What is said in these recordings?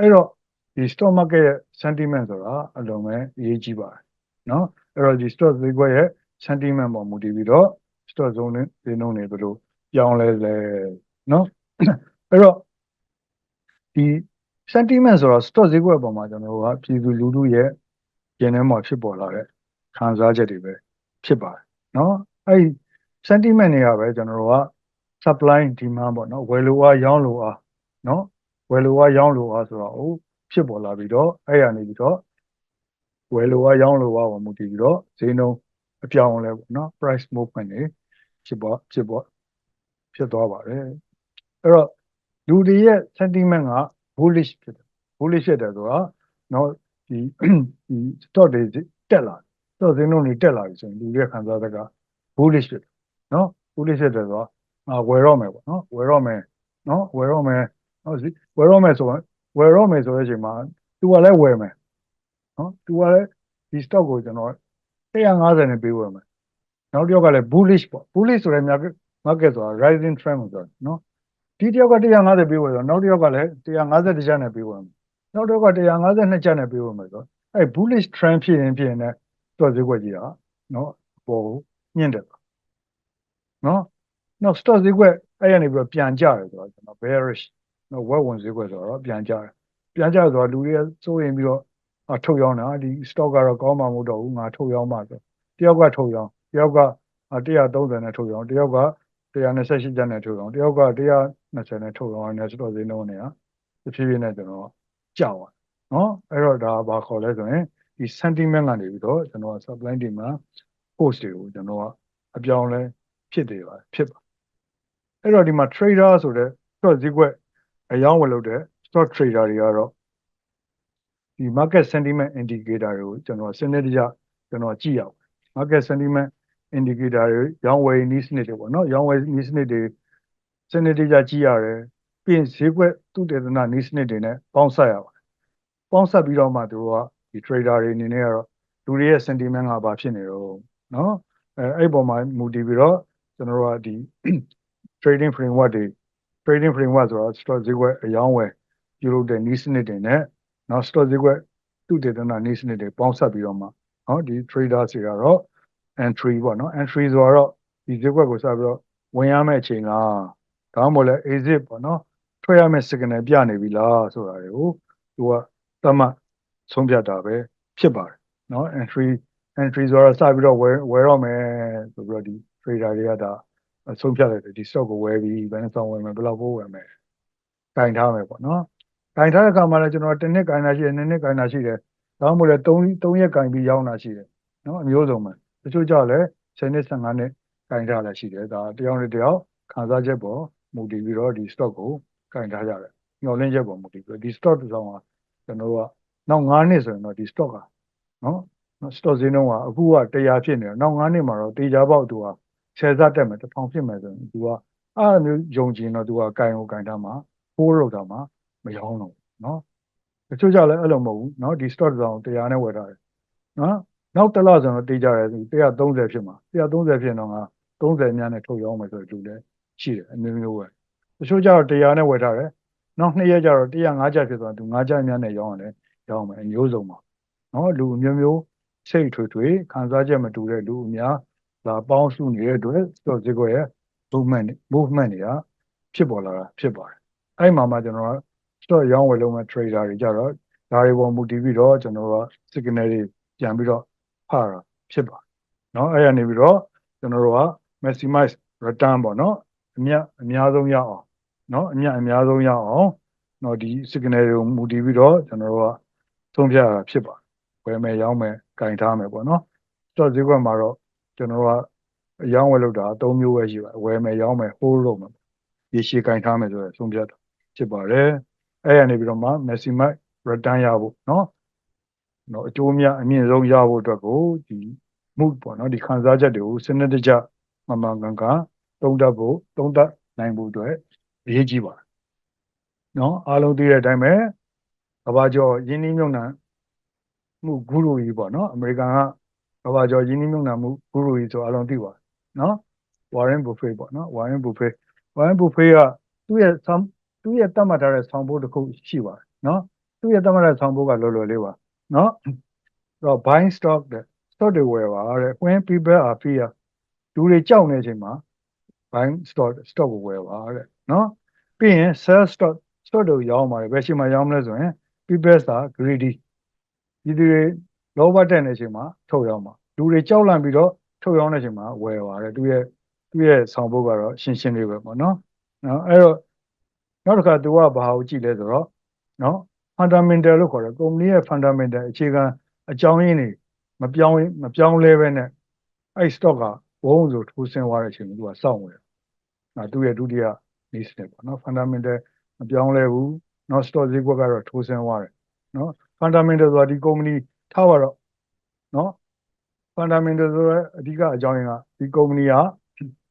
အဲ့တော့ဒီ stock market ရဲ့ sentiment ဆိုတာအလုံးပဲအရေးကြီးပါတယ်နော်အဲ့တော့ဒီ stock ဈေးကွက်ရဲ့ sentiment ပေါ်မူတည်ပြီးတော့ stock zone နဲ့ဈေးနှုန်းတွေဘယ်လိုပြောင်းလဲလဲနော်အဲ့တော့ဒီ sentiment ဆိုတော့ stock ဈေးကွက်ပေါ်မှာကျွန်တော်တို့ကပြည်သူလူထုရဲ့ရင်ထဲမှာဖြစ်ပေါ်လာတဲ့ခံစားချက်တွေပဲဖြစ်ပါတယ်နော်အဲ့ဒီ sentiment တွေကပဲကျွန်တော်တို့က supply demand ပေါ့နော်ဝယ်လိုအားရောင်းလိုအားနော် ဝယ်လိုအားရောင်းလိုအားဆိုတော့ဟိုဖြစ်ပေါ်လာပြီးတော့အဲ့ရနေပြီးတော့ဝယ်လိုအားရောင်းလိုအားပေါ်မူတည်ပြီးတော့ဈေးနှုန်းအပြောင်းအလဲပေါ့နော် price movement တွေဖြစ်ပေါ်ဖြစ်ပေါ်ဖြစ်သွားပါတယ်အဲ့တော့လူတွေရဲ့ sentiment က bullish ဖြစ်တယ် bullish ဖြစ်တယ်ဆိုတာနော်ဒီဒီ stock တွေတက်လာ stock ဈေးနှုန်းတွေတက်လာပြီဆိုရင်လူတွေရဲ့ခံစားချက်က bullish ဖြစ်တယ်နော် bullish ဖြစ်တယ်ဆိုတော့အာဝယ်တော့မယ်ပေါ့နော်ဝယ်တော့မယ်နော်ဝယ်တော့မယ် နော်ဝယ်တော့မယ်ဆိုရင်ဝယ်တော့မယ်ဆိုတဲ့အချိန်မှာ तू ကလည်းဝယ်မယ်နော် तू ကလည်းဒီ stock ကိုကျွန်တော်150နဲ့ပေးဝယ်မယ်နောက်တစ်ယောက်ကလည်း bullish ပေါ့ bullish ဆိုတဲ့ market market ဆိုတာ rising trend ကိုပြောတယ်နော်ဒီတစ်ယောက်က150ပေးဝယ်ဆိုတော့နောက်တစ်ယောက်ကလည်း150ကျပ်နဲ့ပေးဝယ်မယ်နောက်တစ်ယောက်က152ကျပ်နဲ့ပေးဝယ်မယ်ဆိုတော့အဲ bullish trend ဖြစ်ရင်ဖြစ်ရင်လည်းတွက်ဈေးကွက်ကြီးတာနော်ပေါ်ညှင့်တယ်နော်နောက် stock ဈေးကွက်အဲ့ရနေပြီးတော့ပြန်ကျတယ်ဆိုတော့ကျွန်တော် bearish နော်ဝက်ဝင်ဈေးကွက်ဆိုတော့ပြန်ကျတယ်ပြန်ကျဆိုတော့လူတွေစိုးရင်ပြီးတော့အထုတ်ရောင်းတာဒီ stock ကတော့ကောင်းမှမဟုတ်တော့ဘူးငါထုတ်ရောင်းမှဆိုတယောက်ကထုတ်ရောင်းတယောက်က130နဲ့ထုတ်ရောင်းတယောက်က128ကျပ်နဲ့ထုတ်ရောင်းတယောက်က120နဲ့ထုတ်ရောင်းနေဆိုတော့ဈေးနှုန်းတွေကတဖြည်းဖြည်းနဲ့ကျွန်တော်ကြောက်သွားနော်အဲ့တော့ဒါဘာခေါ်လဲဆိုရင်ဒီ sentiment ကနေပြီးတော့ကျွန်တော် supply demand post တွေကိုကျွန်တော်ကအပြောင်းလဲဖြစ်တယ်ပါဖြစ်ပါအဲ့တော့ဒီမှာ trader ဆိုတဲ့ stock ဈေးကွက် အယောင်းဝယ်လုပ်တဲ့ stock trader တွေကတော့ဒီ market sentiment indicator တွေကိုကျွန်တော်စနစ်တကျကျွန်တော်ကြည့်ရအောင် market sentiment indicator တွေရောင်းဝယ်နည်းစနစ်တွေပေါ့နော်ရောင်းဝယ်နည်းစနစ်တွေစနစ်တကျကြည့်ရတယ်ပြီးရင်ဈေးကွက်သူတေသနာနည်းစနစ်တွေနဲ့ပေါင်းစပ်ရပါတယ်ပေါင်းစပ်ပြီးတော့မှသူတို့ကဒီ trader တွေအနေနဲ့ကတော့လူတွေရဲ့ sentiment ကဘာဖြစ်နေတော့နော်အဲအဲ့ပေါ်မှာမူတည်ပြီးတော့ကျွန်တော်တို့ကဒီ trading framework တွေ trading framework ဆိုတော့ stock ဈေးကွက်အယောင်းဝယ်ပြုလုပ်တဲ့နည်းစနစ်တွေနဲ့နော် stock ဈေးကွက်သူတေသနာနည်းစနစ်တွေပေါင်းစပ်ပြီးတော့မှနော်ဒီ trader တွေကတော့ entry ပေါ့နော် entry ဆိုတော့ဒီဈေးကွက်ကိုစပြီးတော့ဝင်ရမယ့်အချိန်ကဒါမှမဟုတ်လဲ exit ပေါ့နော်ထွက်ရမယ့် signal ပြနေပြီလားဆိုတာတွေကိုသူကသတ်မှတ်ဆုံးဖြတ်တာပဲဖြစ်ပါတယ်နော် entry entry ဆိုတော့စပြီးတော့ဝယ်ဝယ်တော့မယ်ဆိုပြီးတော့ဒီ trader တွေကဒါ ဆုံးဖြတ်လိုက်တယ်ဒီ stock ကိုဝယ်ပြီးဘယ်နှဆောင်ဝယ်မယ်ဘယ်လောက်ပိုးဝယ်မယ်ကင်ထားမယ်ပေါ့နော်ကင်ထားတဲ့အခါမှာလည်းကျွန်တော်တစ်နှစ်ကင်တာရှိတယ်နှစ်နှစ်ကင်တာရှိတယ်ဒါမှမဟုတ်လည်း3 3ရက်ကင်ပြီးရောင်းတာရှိတယ်နော်အမျိုးစုံပဲတချို့ကြောက်လည်း10နှစ်15နှစ်ကင်ထားလည်းရှိတယ်ဒါတယောက်နဲ့တယောက်ခံစားချက်ပေါ်မူတည်ပြီးတော့ဒီ stock ကိုကင်ထားကြတယ်ညှော်လင့်ချက်ပေါ်မူတည်ပြီးဒီ stock တစ်ဆောင်ကကျွန်တော်တို့ကနောက်9နှစ်ဆိုရင်တော့ဒီ stock ကနော်နော် stock ဈေးနှုန်းကအခုက100ဖြစ်နေတယ်နောက်9နှစ်မှာတော့တေချာပေါက်သူက ဆယ်စားတက်မယ်1000ဖြစ်မယ်ဆိုရင်သူကအဲ့လိုမျိုးယုံကြည်တော့သူကကင်ကိုကင်ထားမှာပိုးရောက်တာမှာမရောင်းတော့နော်တချို့ကြလည်းအဲ့လိုမဟုတ်ဘူးနော်ဒီ stock တစ်ဆောင်100နဲ့ဝယ်ထားတယ်နော်နောက်တစ်လဆိုတော့တေးကြတယ်130ဖြစ်မှာ130ဖြစ်တော့က30များနဲ့ထုတ်ရောင်းမယ်ဆိုတဲ့လူလည်းရှိတယ်အမျိုးမျိုးပဲတချို့ကြတော့100နဲ့ဝယ်ထားတယ်နောက်2ရက်ကျတော့105ကျပ်ဖြစ်သွားသူ5ကျပ်များနဲ့ရောင်းရတယ်ရောင်းမယ်အမျိုးစုံပါနော်လူမျိုးမျိုးစိတ်ထွေထွေခံစားချက်မတူတဲ့လူအများ လာပေါင်းစုနေတဲ့အတွက်စော်စစ်ကွယ်ရဲ့ movement movement တွေကဖြစ်ပေါ်လာတာဖြစ်ပါတယ်။အဲ့မှာမှကျွန်တော်က stock ရောင်းဝယ်လုပ်မဲ့ trader တွေကြတော့ဒါတွေပေါ်မူတည်ပြီးတော့ကျွန်တော်က signal တွေပြန်ပြီးတော့ဖတာဖြစ်ပါတယ်။နော်အဲ့ရနေပြီးတော့ကျွန်တော်တို့က maximize return ပေါ့နော်အမြတ်အများဆုံးရအောင်နော်အမြတ်အများဆုံးရအောင်နော်ဒီ signal တွေကိုမူတည်ပြီးတော့ကျွန်တော်တို့ကသုံးပြရတာဖြစ်ပါတယ်။ဝယ်မယ်ရောင်းမယ်ကင်ထားမယ်ပေါ့နော်။ stock ဈေးကွက်မှာတော့ ကျွန်တော်တို့ကအရောင်းဝယ်လုပ်တာအသုံးမျိုးပဲရှိပါတယ်ဝယ်မယ်ရောင်းမယ် hold လုပ်မယ်ရေရှည်ကင်ထားမယ်ဆိုတော့သုံးဖြတ်တာဖြစ်ပါတယ်အဲ့ရနေပြီးတော့မှ maximize return ရဖို့เนาะနော်အကျိုးများအမြင့်ဆုံးရဖို့အတွက်ကိုဒီမှုပေါ့နော်ဒီခံစားချက်တွေကိုစနစ်တကျမမှန်ကန်ကန်သုံးတတ်ဖို့သုံးတတ်နိုင်ဖို့အတွက်အရေးကြီးပါတယ်နော်အားလုံးသိတဲ့အတိုင်းပဲကဘာကျော်ယင်းနှိမ့်မြုံနှံမှုဂုရုကြီးပေါ့နော်အမေရိကန်က ကဘာကျော်ယင်းနှိမ့်မြုံနှံမှုဂုရုကြီးဆိုအားလုံးသိပါတယ်နော်ဝါရင်ဘူဖေးပေါ့နော်ဝါရင်ဘူဖေးဝါရင်ဘူဖေးကသူ့ရဲ့သူ့ရဲ့တတ်မှတ်ထားတဲ့ဆောင်ဖို့တစ်ခုရှိပါတယ်နော်သူ့ရဲ့သမရဆောင်ဖို့ကလောလောလေးပါနော်အဲ့တော့ buying stock တဲ့ stock တွေဝယ်ပါတဲ့ when people are fear လူတွေကြောက်နေတဲ့အချိန်မှာ buying stock stock ကိုဝယ်ပါတဲ့နော်ပြီးရင် sell stock stock တွေကိုရောင်းပါတယ်ဘယ်ချိန်မှာရောင်းမလဲဆိုရင် people are greedy ဒီတွေ လောဘတက်နေတဲ့အချိန်မှာထုတ်ရောင်းပါလူတွေကြောက်လန့်ပြီးတော့ထုတ်ရောင်းတဲ့အချိန်မှာဝယ်ပါတယ်သူရဲ့သူရဲ့ဆောင်ဖို့ကတော့ရှင်းရှင်းလေးပဲပေါ့နော်နော်အဲ့တော့နောက်တစ်ခါသူကဘာကိုကြည့်လဲဆိုတော့နော် fundamental လို့ခေါ်တယ်ကုမ္ပဏီရဲ့ fundamental အခြေခံအကြောင်းရင်းတွေမပြောင်းမပြောင်းလဲပဲနဲ့အဲ့ stock ကဘုံဆိုထိုးဆင်းသွားတဲ့အချိန်မှာသူကစောင့်ဝင်တယ်။နော်သူ့ရဲ့ဒုတိယ needs နဲ့ပေါ့နော် fundamental မပြောင်းလဲဘူး။နော် stock ဈေးကွက်ကတော့ထိုးဆင်းသွားတယ်။နော် fundamental ဆိုတာဒီကုမ္ပဏီ ထားပါတော့နော် fundamental ဆိုတော့အဓိကအကြောင်းရင်းကဒီကုမ္ပဏီက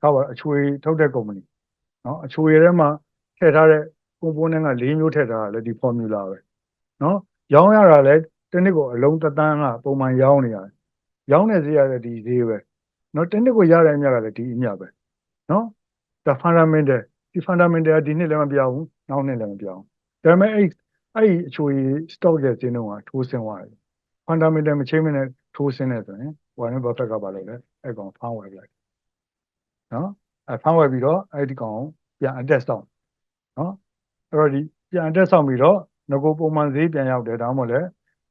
ထားပါတော့အချွေထုတ်တဲ့ကုမ္ပဏီနော်အချွေထဲမှာထည့်ထားတဲ့ component က၄မျိုးထည့်ထားတာလေဒီ formula ပဲနော်ရောင်းရတာလဲတစ်နှစ်ကိုအလုံးတစ်သန်းကပုံမှန်ရောင်းနေရတယ်ရောင်းနေစေရတဲ့ဒီဈေးပဲနော်တစ်နှစ်ကိုရတဲ့အမြတ်ကလည်းဒီအမြတ်ပဲနော်ဒါ fundamental ဒီ fundamental ကဒီနှစ်လည်းမပြောင်းဘူးနောက်နှစ်လည်းမပြောင်းဘူးဒါပေမဲ့အဲ့အဲ့ဒီအချွေ stock ရဲ့ဈေးနှုန်းကထိုးဆင်းသွားတယ် fundamental မချင်းမနဲ့ထိုးဆင်းနေဆိုရင် Warren Buffett ကပါလို့လဲအဲ့ကောင်ဖမ်းဝယ်လိုက်နော်အဲ့ဖမ်းဝယ်ပြီးတော့အဲ့ဒီကောင်ပြန်အတက်ဆောင်နော်အဲ့တော့ဒီပြန်အတက်ဆောင်ပြီးတော့ငကိုပုံမှန်ဈေးပြန်ရောက်တယ်ဒါမှမဟုတ်လဲ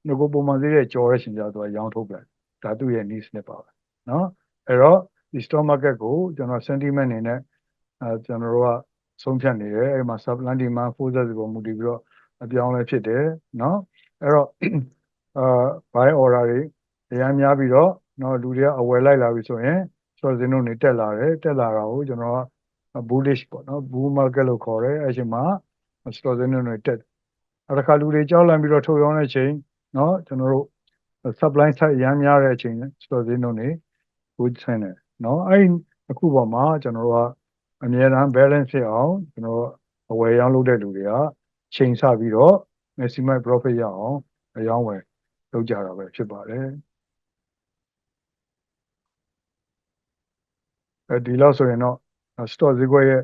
ငကိုပုံမှန်ဈေးရဲ့ကြော်ရရှင်ကြတော့ရောင်းထုတ်ပလိုက်ဒါသူ့ရဲ့ needs နဲ့ပါပဲနော်အဲ့တော့ဒီ stock market ကိုကျွန်တော် sentiment အနေနဲ့အဲကျွန်တော်တို့ကဆုံးဖြတ်နေတယ်အဲ့မှာ supply demand forces ပေါ်မူတည်ပြီးတော့အပြောင်းလဲဖြစ်တယ်နော်အဲ့တော့ အာ buy order တွေအများများပြီးတော့နော်လူတွေကအဝယ်လိုက်လာပြီဆိုရင်ဆိုတော့ဈေးနှုန်းတွေတက်လာတယ်တက်လာတာကိုကျွန်တော်က bullish ပေါ့နော် bull market လို့ခေါ်တယ်အဲ့ဒီမှာ stock ဈေးနှုန်းတွေတက်အဲ့ဒါခါလူတွေကြောက်လန့်ပြီးတော့ထုတ်ရောင်းတဲ့ချိန်နော်ကျွန်တော်တို့ supply side အများများတဲ့အချိန် stock ဈေးနှုန်းတွေကိုဆင်းတယ်နော်အဲ့ဒီအခုပေါ်မှာကျွန်တော်တို့ကအမြဲတမ်း balance ဖြစ်အောင်ကျွန်တော်တို့အဝယ်ရောင်းလုပ်တဲ့လူတွေကချိန်ဆပြီးတော့ maximum profit ရအောင်အရောင်းဝယ် လုပ်ကြတာပဲဖြစ်ပါတယ်အဲဒီလောက်ဆိုရင်တော့ stock ဈေးကွက်ရဲ့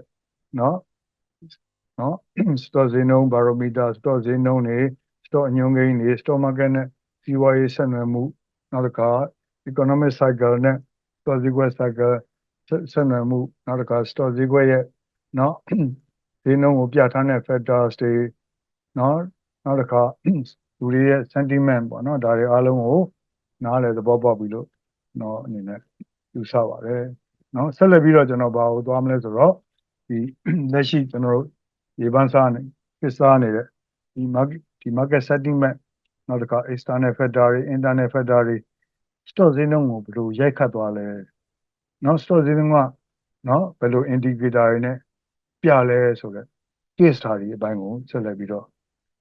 နော်နော် stock ဈေးနှုန်း barometer stock ဈေးနှုန်းတွေ stock အညွှန်းကိန်းတွေ stock market နဲ့စီးပွားရေးဆက်နွယ်မှုနောက်တစ်ခါ economic cycle နဲ့ stock ဈေးကွက် cycle ဆက်နွယ်မှုနောက်တစ်ခါ stock ဈေးကွက်ရဲ့နော်ဈေးနှုန်းကိုပြဋ္ဌာန်းတဲ့ factors တွေနော်နောက်တစ်ခါ လူတွေရဲ့ sentiment ပေါ့နော်ဒါတွေအားလုံးကိုနားလည်သဘောပေါက်ပြီလို့နော်အနေနဲ့ယူဆပါတယ်နော်ဆက်လက်ပြီးတော့ကျွန်တော်ဘာကိုသွားမလဲဆိုတော့ဒီလက်ရှိကျွန်တော်တို့ရေပန်းစားနေပစ်စားနေတဲ့ဒီ market ဒီ market sentiment နောက်တစ်ခါ external factor တွေ internal factor တွေ stock ဈေးနှုန်းကိုဘယ်လိုရိုက်ခတ်သွားလဲနော် stock ဈေးနှုန်းကနော်ဘယ်လို indicator တွေနဲ့ပြလဲဆိုတော့ case study အပိုင်းကိုဆက်လက်ပြီးတော့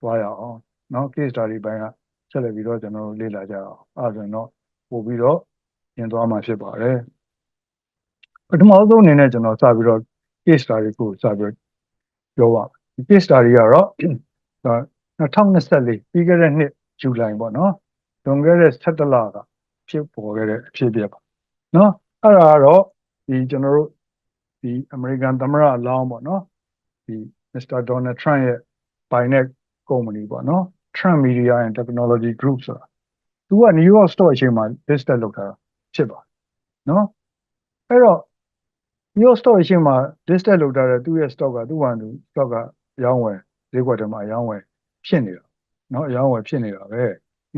သွားရအောင် နော် case study ဘိုင်းကဆက်လက်ပြီးတော့ကျွန်တော်တို့လေ့လာကြအောင်အဲဒါဆိုရင်တော့ပို့ပြီးတော့ညင်သွားမှာဖြစ်ပါတယ်ပထမဆုံးအနေနဲ့ကျွန်တော်စပြီးတော့ case study ကိုစပြီးပြောပါဒီ case study ကတော့2024ပြီးခဲ့တဲ့နှစ်ဇူလိုင်ပေါ့နော်လွန်ခဲ့တဲ့17လကဖြစ်ပေါ်ခဲ့တဲ့အဖြစ်အပျက်ပါနော်အဲ့ဒါကတော့ဒီကျွန်တော်တို့ဒီ American သမ္မတအလောင်းပေါ့နော်ဒီ Mr. Donald Trump ရဲ့ပိုင်တဲ့ကုမ္ပဏီပေါ့နော် Trump Media and Technology Group ဆိုတာသူက New York Stock Exchange မှာ listed လုပ်ထားတာဖြစ်ပါတယ်နော်အဲ့တော့ New York Stock Exchange မှာ listed လုပ်ထားတဲ့သူ့ရဲ့ stock ကသူ့ဟာသူ stock ကရောင်းဝယ်ဈေးကွက်ထဲမှာရောင်းဝယ်ဖြစ်နေတာနော်ရောင်းဝယ်ဖြစ်နေတာပဲ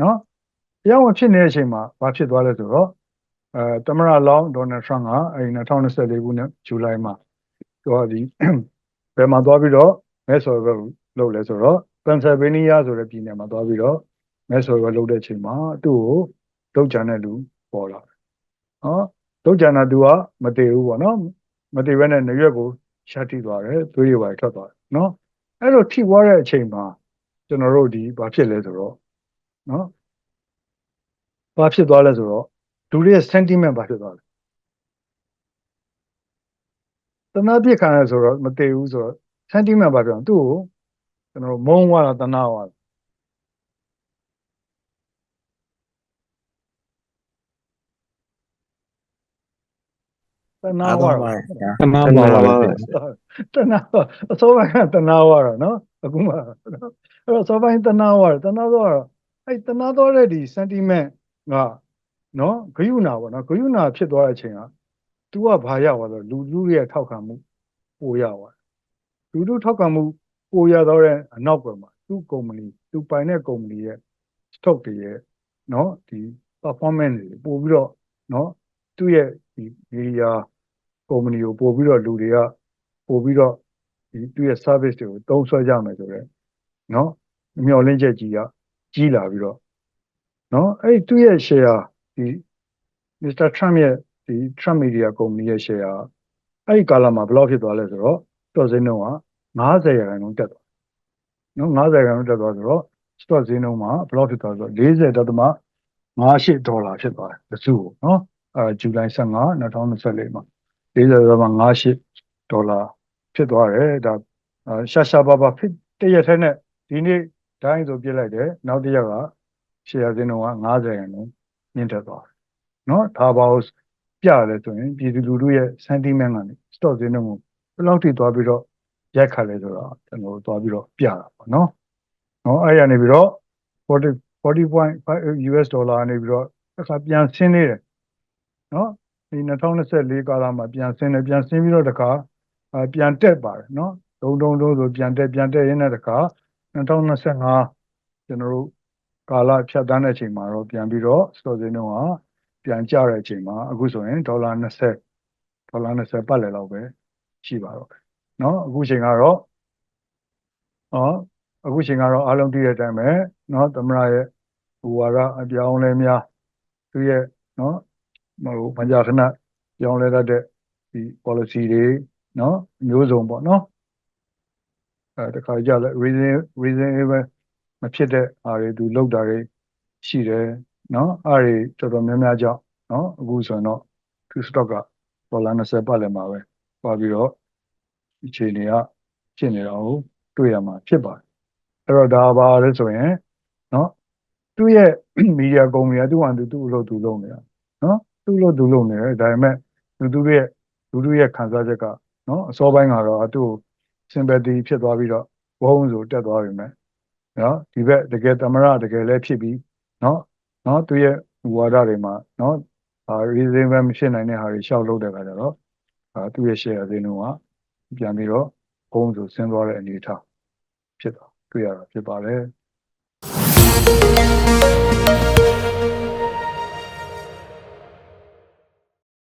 နော်ရောင်းဝယ်ဖြစ်နေတဲ့အချိန်မှာဘာဖြစ်သွားလဲဆိုတော့အဲသမ္မတလောင်းဒေါ်နယ်ထရန့်ကအဲ2024ခုနှစ်ဇူလိုင်မှာသူကဒီဘယ်မှာသွားပြီးတော့မဲဆော်ဘက်လုပ်လဲဆိုတော့ Pennsylvania ဆိုတဲ့ပြည်နယ်မှာသွားပြီးတော့မဲဆော်ဘက်လုပ်တဲ့အချိန်မှာသူ့ကိုတုတ်ကြံတဲ့လူပေါ်လာတယ်နော်တုတ်ကြံတာသူကမတည်ဘူးပေါ့နော်မတည်ဘဲနဲ့နေရွက်ကိုရှာတိသွားတယ်သွေးရပါထွက်သွားတယ်နော်အဲ့လိုထိသွားတဲ့အချိန်မှာကျွန်တော်တို့ဒီဘာဖြစ်လဲဆိုတော့နော်ဘာဖြစ်သွားလဲဆိုတော့လူတွေရဲ့ sentiment ဘာဖြစ်သွားလဲတနာပြစ်ခံရဆိုတော့မတည်ဘူးဆိုတော့ sentiment ဘာပြောသူ့ကို ကျွန်တော်မုန်းသွားတာတနာသွားတာတနာသွားတာတနာပါပါဗျာတနာအစိုးရကတနာသွားတာနော်အခုမှနော်အဲ့တော့စောပိုင်းတနာသွားတယ်တနာသွားတော့အဲ့တနာသွားတဲ့ဒီ sentiment ကနော်ဂယုဏပေါ့နော်ဂယုဏဖြစ်သွားတဲ့အချိန်က तू ကဘာရသွားတော့လူလူရဲ့ထောက်ခံမှုပိုရသွားတယ်လူလူထောက်ခံမှု ပိုရတော့တဲ့အနောက်ကွယ်မှာသူ့ကုမ္ပဏီသူပိုင်တဲ့ကုမ္ပဏီရဲ့ stock တွေရဲ့နော်ဒီ performance တွေပို့ပြီးတော့နော်သူ့ရဲ့ဒီ media ကုမ္ပဏီကိုပို့ပြီးတော့လူတွေကပို့ပြီးတော့ဒီသူ့ရဲ့ service တွေကိုသုံးစွဲကြမယ်ဆိုတော့နော်မျှော်လင့်ချက်ကြီးကကြီးလာပြီးတော့နော်အဲ့ဒီသူ့ရဲ့ share ဒီ Mr. Trump ရဲ့ဒီ Trump Media ကုမ္ပဏီရဲ့ share ကအဲ့ဒီကာလမှာဘယ်လောက်ဖြစ်သွားလဲဆိုတော့တော်စင်းတော့က 90ရာခိုင်နှုန်းတက်သွားနော်90ရာခိုင်နှုန်းတက်သွားဆိုတော့ stock ဈေးနှုန်းမှာဘယ်လောက်ဖြစ်သွားလဲဆိုတော့40.58ဒေါ်လာဖြစ်သွားတယ်တစ်စုကိုနော်အဲဇူလိုင်15 2024မှာ40.58ဒေါ်လာဖြစ်သွားတယ်ဒါအာရှာရှာပါပါဖြစ်တရက်ထဲနဲ့ဒီနေ့တိုင်းဆိုပြစ်လိုက်တယ်နောက်တစ်ရက်ကရှယ်ယာဈေးနှုန်းက90ရာခိုင်နှုန်းမြင့်တက်သွားတယ်နော်ဒါပါလို့ပြရတယ်ဆိုရင်ပြည်သူလူထုရဲ့ sentiment ကနေ stock ဈေးနှုန်းကိုဘယ်လောက်ထိသွားပြီးတော့ ရိုက်ခတ်လဲဆိုတော့ကျွန်တော်တို့သွားပြီးတော့ပြတာပေါ့နော်နော်အဲ့ရနေပြီးတော့40 40.5 US ဒေါ်လာနေပြီးတော့အခါပြန်ဆင်းနေတယ်နော်ဒီ2024ကာလမှာပြန်ဆင်းတယ်ပြန်ဆင်းပြီးတော့တခါအာပြန်တက်ပါတယ်နော်ဒုံဒုံဒုံဆိုပြန်တက်ပြန်တက်ရင်းနဲ့တခါ2025ကျွန်တော်တို့ကာလဖြတ်တန်းတဲ့အချိန်မှာတော့ပြန်ပြီးတော့ stock ဈေးနှုန်းကပြန်ကျတဲ့အချိန်မှာအခုဆိုရင်ဒေါ်လာ20ဒေါ်လာ20ပတ်လည်လောက်ပဲရှိပါတော့တယ် နော်အခုချိန်ကတော့ဟောအခုချိန်ကတော့အားလုံးသိတဲ့အတိုင်းပဲနော်သမရရဲ့ဘူဝါဒအပြောင်းလဲများသူရဲ့နော်ဟိုမကြာခဏပြောင်းလဲတတ်တဲ့ဒီ policy တွေနော်မျိုးစုံပေါ့နော်အဲတခါကြလဲ reason reasonable မဖြစ်တဲ့အားတွေသူလောက်တာတွေရှိတယ်နော်အားတွေတော်တော်များများကြောင့်နော်အခုဆိုရင်တော့ two stock ကဒေါ်လာ20ပတ်လည်မှာပဲပါပြီးတော့ အခြေအနေကဖြစ်နေတာကိုတွေ့ရမှာဖြစ်ပါတယ်အဲ့တော့ဒါပါလဲဆိုရင်နော်သူ့ရဲ့ media ကုမ္ပဏီကသူ့ဟာသူသူ့အလုပ်သူလုပ်နေတာနော်သူ့အလုပ်သူလုပ်နေတယ်ဒါပေမဲ့လူသူရဲ့လူသူရဲ့ခံစားချက်ကနော်အစောပိုင်းကတော့သူ့ကို sympathy ဖြစ်သွားပြီးတော့ဝုန်းဆိုတက်သွားပြီမဲ့နော်ဒီဘက်တကယ်သမရတကယ်လည်းဖြစ်ပြီးနော်နော်သူရဲ့ဝါဒတွေမှာနော်အာ reason ပဲမဖြစ်နိုင်တဲ့ဟာတွေရှောက်လုပ်တဲ့ခါကျတော့အာသူ့ရဲ့ share အသေးနှုန်းက ပြန်ပြီးတော့ဘုံဆိုဆင်းသွားတဲ့အနေအထားဖြစ်တော့တွေ့ရတာဖြစ်ပါတယ်